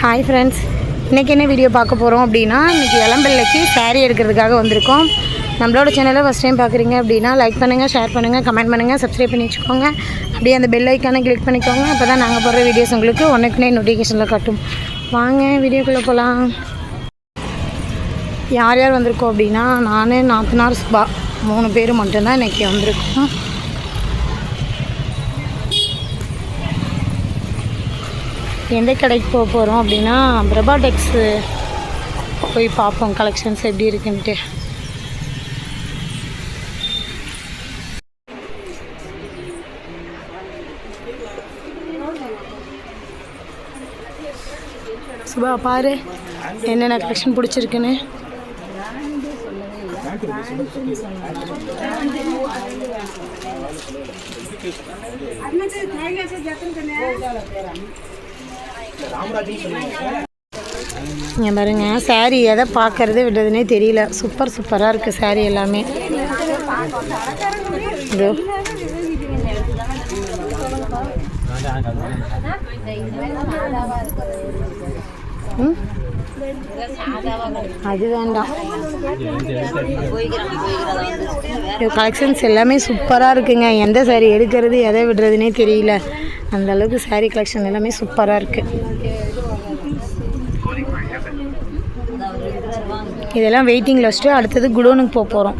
Hi friends இன்றைக்கி என்ன video பார்க்க போகிறோம் அப்படின்னா இன்றைக்கி இளம்பிள்ளைக்கு saree எடுக்கிறதுக்காக வந்திருக்கோம். நம்மளோட சேனலை ஃபஸ்ட் டைம் பார்க்குறீங்க அப்படின்னா லைக் பண்ணுங்கள் ஷேர் பண்ணுங்கள் கமெண்ட் பண்ணுங்கள் சப்ஸ்கிரைப் பண்ணி வச்சுக்கோங்க. அப்படியே அந்த பெல் ஐக்கானை கிளிக் பண்ணிக்கோங்க. அப்போ தான் நாங்கள் போடுற வீடியோஸ் உங்களுக்கு ஒன்றுக்குனே நோட்டிஃபிகேஷனில் காட்டும். வாங்க வீடியோக்குள்ளே போகலாம் யார் யார் வந்திருக்கோம் அப்படின்னா நான் நாத்தனார் சுபா மூணு பேர் மட்டும்தான் இன்றைக்கி வந்திருக்கோம். எந்த கடைக்கு போக போகிறோம் அப்படின்னா பிரபா டெக்ஸு போய் பார்ப்போம் கலெக்ஷன்ஸ் எப்படி இருக்குன்ட்டு. சுபா பாரு என்னென்ன கலெக்ஷன் பிடிச்சிருக்குன்னு. இங்கே பாருங்க saree எதை பார்க்கறது விடுறதுனே தெரியல. சூப்பர் சூப்பராக இருக்குது saree எல்லாமே. இதோ. ம்? அது வேண்டாம். கலெக்ஷன்ஸ் எல்லாமே சூப்பராக இருக்குங்க. எந்த saree எடுக்கிறது எதை விடுறதுனே தெரியல. அந்த அளவுக்கு சாரீ கலெக்ஷன் எல்லாமே சூப்பராக இருக்குது இதெல்லாம் வெயிட்டிங் லிஸ்ட்டு அடுத்தது குடோனுக்கு போக போகிறோம்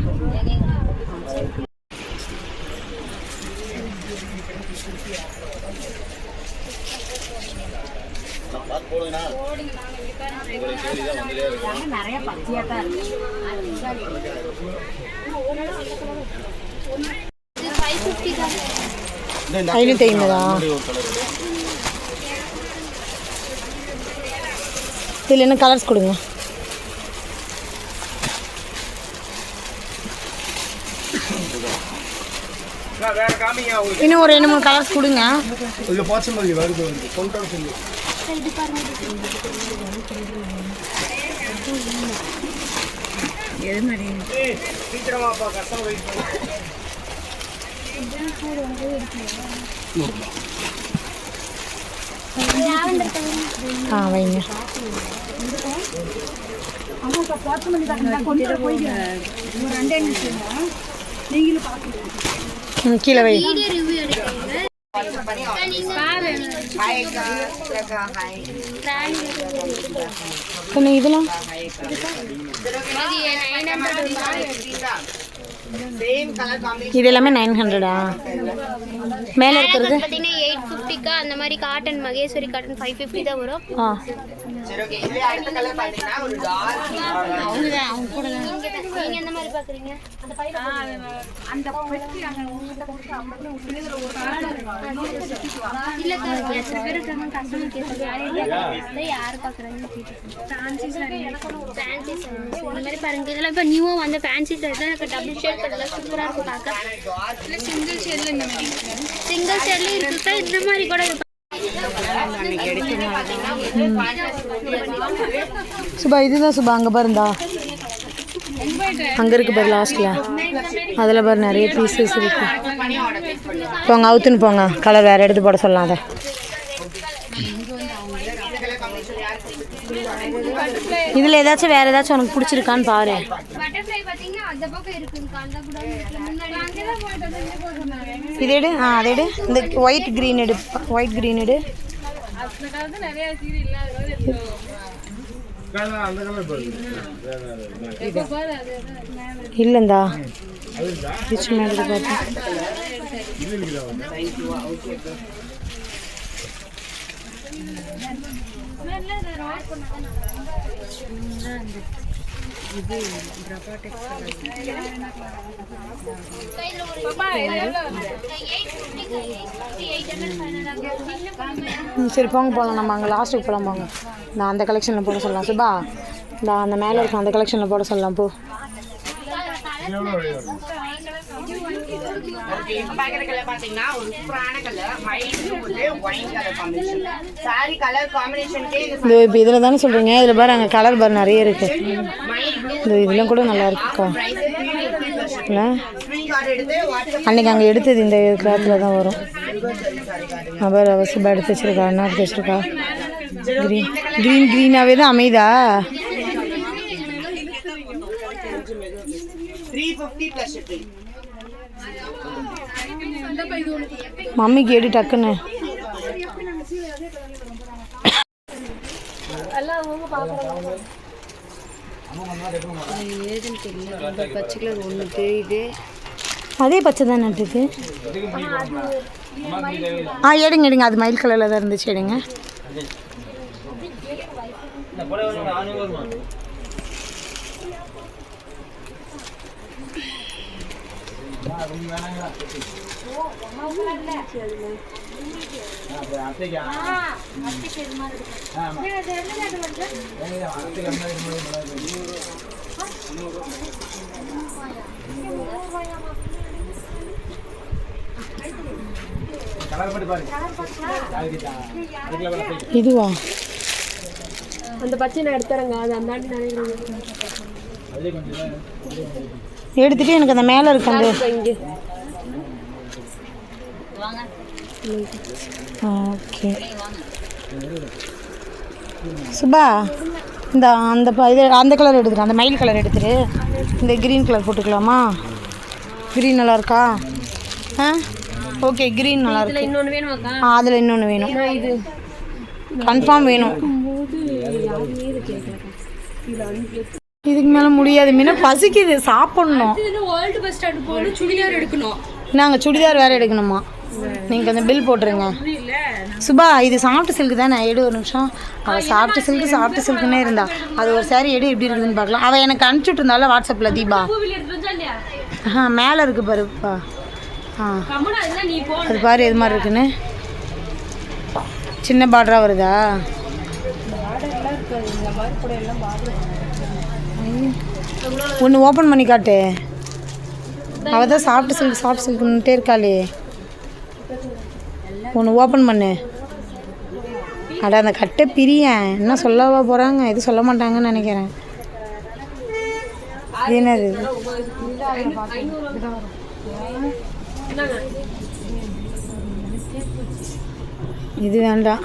ஐநூற்றி ஐம்பதா? இதில் என்ன கலர்ஸ் கொடுங்க. இன்னும் ஒரு ரெண்டு மூணு கலர்ஸ் கொடுங்க. இதுல பாட்சி மாதிரி வருது வருது சீக்கிரமாப்பா கஷ்டம் வெயிட் பண்ணு ஆ வைங்க கீழே வை இதெல்லாம் இது எல்லாமே நைன் ஹண்ட்ரடா மேலே இருக்கிறது? பார்த்தீங்கன்னா எயிட் ஃபிஃப்டிக்கா அந்த மாதிரி cotton Maheshwari cotton five fifty தான் வரும். ஆ. நீங்க எந்த மாதிரி பாக்குறீங்க இல்ல எத்தனை பேர் இருக்காங்க கஸ்டமர் கேட்குறாங்க யாரு பாக்குறாங்க ஃபேன்சி சாரி ஃபேன்சி சாரி இந்த மாதிரி பாருங்க இதெல்லாம் இப்போ நியூவா வந்த ஃபேன்சி சாரி டபுள் ஷேட் இருக்கும் பார்க்க சிங்கிள் ஷேட்ல இந்த மாதிரி சிங்கிள் ஷேட்ல இருக்குக்கா இந்த மாதிரி கூட. சுபா இதுதான் சுபா. அங்கே பாருந்தா அங்கே இருக்கு பாரு லாஸ்ட்டில் அதில் பாரு நிறைய பீசஸ் இருக்கு. போங்க அவுத்துன்னு போங்க. கலர் வேறு எடுத்து போட சொல்லலாம் அதை இதில் ஏதாச்சும் வேறு ஏதாச்சும் உனக்கு பிடிச்சிருக்கான்னு பாரு. இது எடு. ஆ அதை எடு. இந்த ஒயிட் க்ரீன் எடு. ஒயிட் க்ரீன் எடு. இல்லைந்தா. பார்த்தேன் சரி போங்க போகலாம் நம்ம அங்கே லாஸ்ட்டுக்கு போகலாம் போங்க. நான் அந்த கலெக்ஷனில் போட சொல்லலாம். சுபா நான் அந்த மேலே இருக்கும் அந்த கலெக்ஷனில் போட சொல்லலாம் போ. பார்க்குற கலர் பார்த்தீங்கன்னா ஒரு சூப்பரான colour white wine colour combination sari colour காம்பினேஷனுக்கே இது இந்த இப்போ இதில் தானே சொல்கிறீங்க இதில் பாரு அங்கே கலர் பாரு நிறைய இருக்குது இந்த இதெல்லாம் கூட நல்லா இருக்குக்கா இல்லை? அன்னைக்கு அங்கே எடுத்தது இந்த கிளாத்தில் தான் வரும். அவர் அவசியமாக எடுத்து வச்சிருக்கா என்ன எடுத்து வச்சிருக்கா. க்ரீன் க்ரீன் க்ரீனாகவே தான் அமைதா த்ரீ ஃபிஃப்டி ப்ளஸ் மம்மிக்கு மம்மி டக்குன்னு. அதே பச்சை தான் நட்டுக்கு ஆ எடுங்க எடுங்க. அது மயில் கலரில் தான் இருந்துச்சு எடுங்க. இதுவா? அந்த பச்சை நான் எடுத்துறேங்க அது அந்தாண்டி நினைக்கிறேன் எடுத்துட்டு எனக்கு அந்த மேலே இருக்கு அந்த ஓகே. சுபா இந்த அந்த இது அந்த கலர் எடுத்துரு அந்த மயில் கலர் எடுத்துரு. இந்த க்ரீன் கலர் போட்டுக்கலாமா? க்ரீன் நல்லா இருக்கா? ஆ? ஓகே க்ரீன் நல்லா இருக்கு. இன்னொன்று வேணுமாக்கா ஆ அதில் இன்னொன்று வேணும். இது. கன்ஃபார்ம் வேணும். இதுக்கு மேலே முடியாது. மீனா பசிக்குது. சாப்பிட்ணும். வேர்ல்டு பஸ் ஸ்டாண்ட் போகணும். சுடிதார் எடுக்கணும். நாங்கள் சுடிதார் வேறு எடுக்கணுமா? நீங்கள் கொஞ்சம் பில் போட்டுருங்க. சுபா இது சாஃப்ட் சில்க் தானே? எடு ஒரு நிமிஷம். அவள் சாஃப்ட் சில்க் சாஃப்ட் சில்க்குன்னே இருந்தா. அது ஒரு saree எடு எப்படி இருக்குதுன்னு பார்க்கலாம். அவள் எனக்கு அனுப்பிச்சுட்டு இருந்தால வாட்ஸ்அப்பில் தீபா. ஆ மேலே இருக்கு பாருப்பா ஆ. அது பாரு எது மாதிரி இருக்குன்னு. சின்ன பார்டராக வருதா? ஒன்று ஓப்பன் பண்ணி காட்டு. அவள் தான் சாப்பிட்டு சில்க் சாப்பிட்டு சில்க்னுட்டே இருக்காளே. ஒன்று ஓப்பன் பண்ணு. அட அந்த கட்டை பிரியேன் என்ன சொல்லவா போகிறாங்க எதுவும் சொல்ல மாட்டாங்கன்னு நினைக்கிறேன். என்னது? இது வேண்டாம்.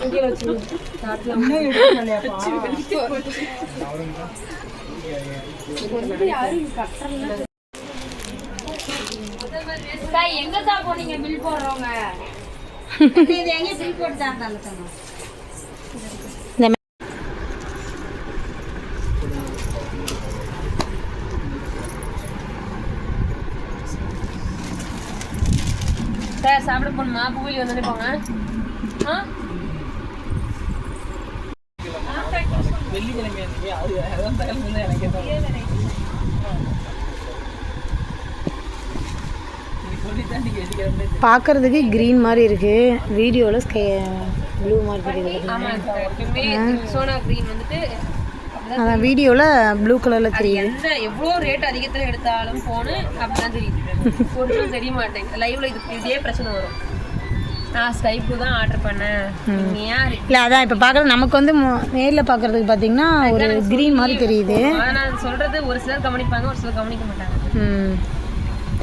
எங்க தான் போனீங்க? பில் போடுறவங்க. இந்த சாப்பிட போகணுமா? பூவில் வந்து போங்க. ஆ? பார்க்கறதுக்கு க்ரீன் மாதிரி இருக்கு. வீடியோவில் ஸ்கை ப்ளூ மாதிரி தெரியுது. ஆமாம் சோனா க்ரீன் வந்துட்டு அதான் வீடியோவில் ப்ளூ கலரில் தெரியுது. எந்த எவ்வளோ ரேட் அதிகத்தில் எடுத்தாலும் ஃபோனு அப்படிதான் தெரியுது. ஒன்றும் தெரிய மாட்டேங்குது லைவ்ல இது இதே பிரச்சனை வரும். நான் ஸ்கை ப்ளூ தான் ஆர்டர் பண்ணேன். இல்லை அதான் இப்போ பார்க்குறது நமக்கு வந்து நேரில் பார்க்குறதுக்கு பார்த்தீங்கன்னா ஒரு க்ரீன் மாதிரி தெரியுது. நான் சொல்றது ஒரு சிலர் கவனிப்பாங்க ஒரு சிலர் கவனிக்க மாட்டாங்க. ம்.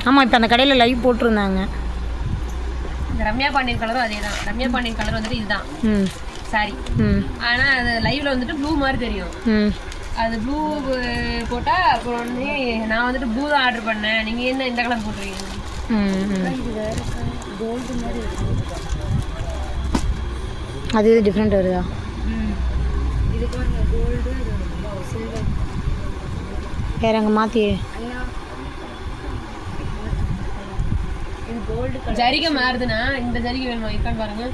ஆமாம் இப்போ அந்த கடையில் லைவ் போட்டிருந்தாங்க. ரம்யா பாண்டியன் கலரும் அதே தான் ரம்யா பாண்டியன் கலர் வந்துட்டு இதுதான். ம். சாரி ம். ஆனா அது லைவ்ல வந்துட்டு ப்ளூ மாதிரி தெரியும். ம். அது ப்ளூ போட்டா அப்புறம் வந்து நான் வந்துட்டு ப்ளூ தான் ஆர்டர் பண்ணேன். நீங்க என்ன இந்த கலர் போட்டுருக்கீங்க? ம் ம். அது இது டிஃப்ரெண்ட் வருதா? வேற அங்கே மாற்றி ஜரிகை மாறுதுன்னா இந்த ஜரிகை வேணுமா? இருக்கான்னு பாருங்க.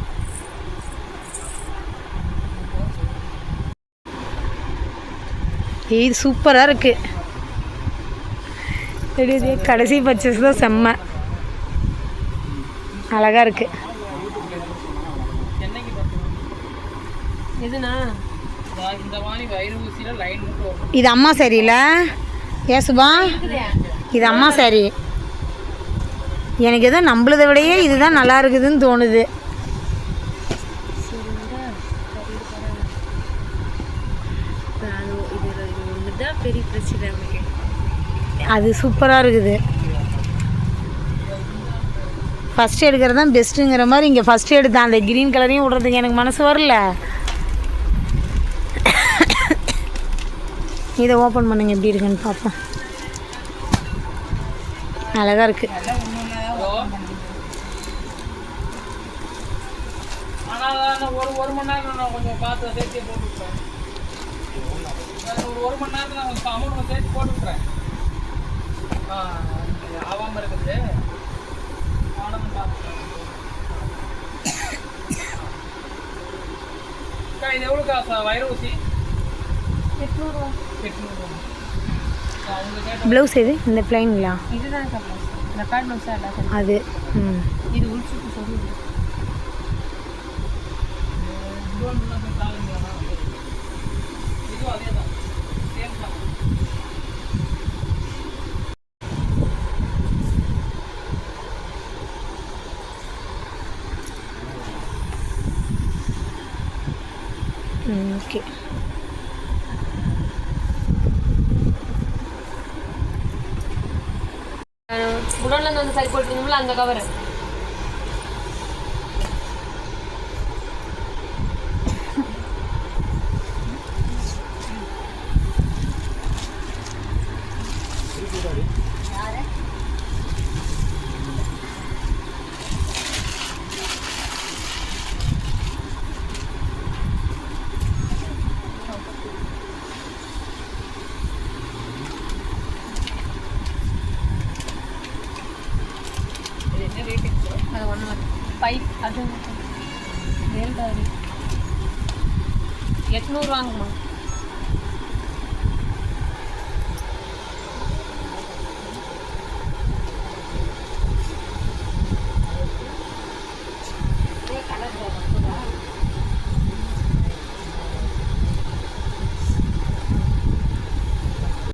இது சூப்பராக இருக்கு. இது கடைசி பர்ச்சேஸ் தான் செம்ம. அழகாக இருக்கு. எதுனா? இது அம்மா சரியில்ல ஏ சுபா? இது அம்மா சரி. எனக்கு எதோ நம்மளதை விடையே இதுதான் நல்லா இருக்குதுன்னு தோணுது. பெரிய பிரச்சனை அது சூப்பராக இருக்குது. ஃபஸ்ட் எடுக்கிறது தான் பெஸ்ட்டுங்கிற மாதிரி இங்கே ஃபஸ்ட்டு எடுத்தேன் அந்த க்ரீன் கலரையும் விடுறதுக்கு எனக்கு மனசு வரல. இதை ஓப்பன் பண்ணுங்க எப்படி இருக்குன்னு பார்ப்போம். அழகாக இருக்குது ஒரு ஒரு மணி நேரம் கொஞ்சம் பார்த்து சேர்த்து போட்டுருக்கேன் ஒரு ஒரு மணி நேரத்தில் நான் கொஞ்சம் அமௌண்ட் சேர்த்து போட்டு விட்றேன் ஆ ஆகாமல் இருக்குது. ஆனந்து பார்த்துக்கிறேன் இது எவ்வளோ காசா வயிறு ஊசி? எட்நூறுவா. எட்நூறுவா. ப்ளவுஸ் எது இந்த பிளைங்களா இதுதான் ரெக்கார்ட் ப்ளவுஸாக எல்லாம் அது ம். இது உள்சுக்கு சொல்லி இதுவும் அதே தான் சேம் தான் ஓகே குடோன்ல இருந்து வந்து சரி போட்டுருந்தோம்ல அந்த கவர் அது ஒன்று பைப் அது வேல்டாரி. எட்நூறுவாங்கம்மா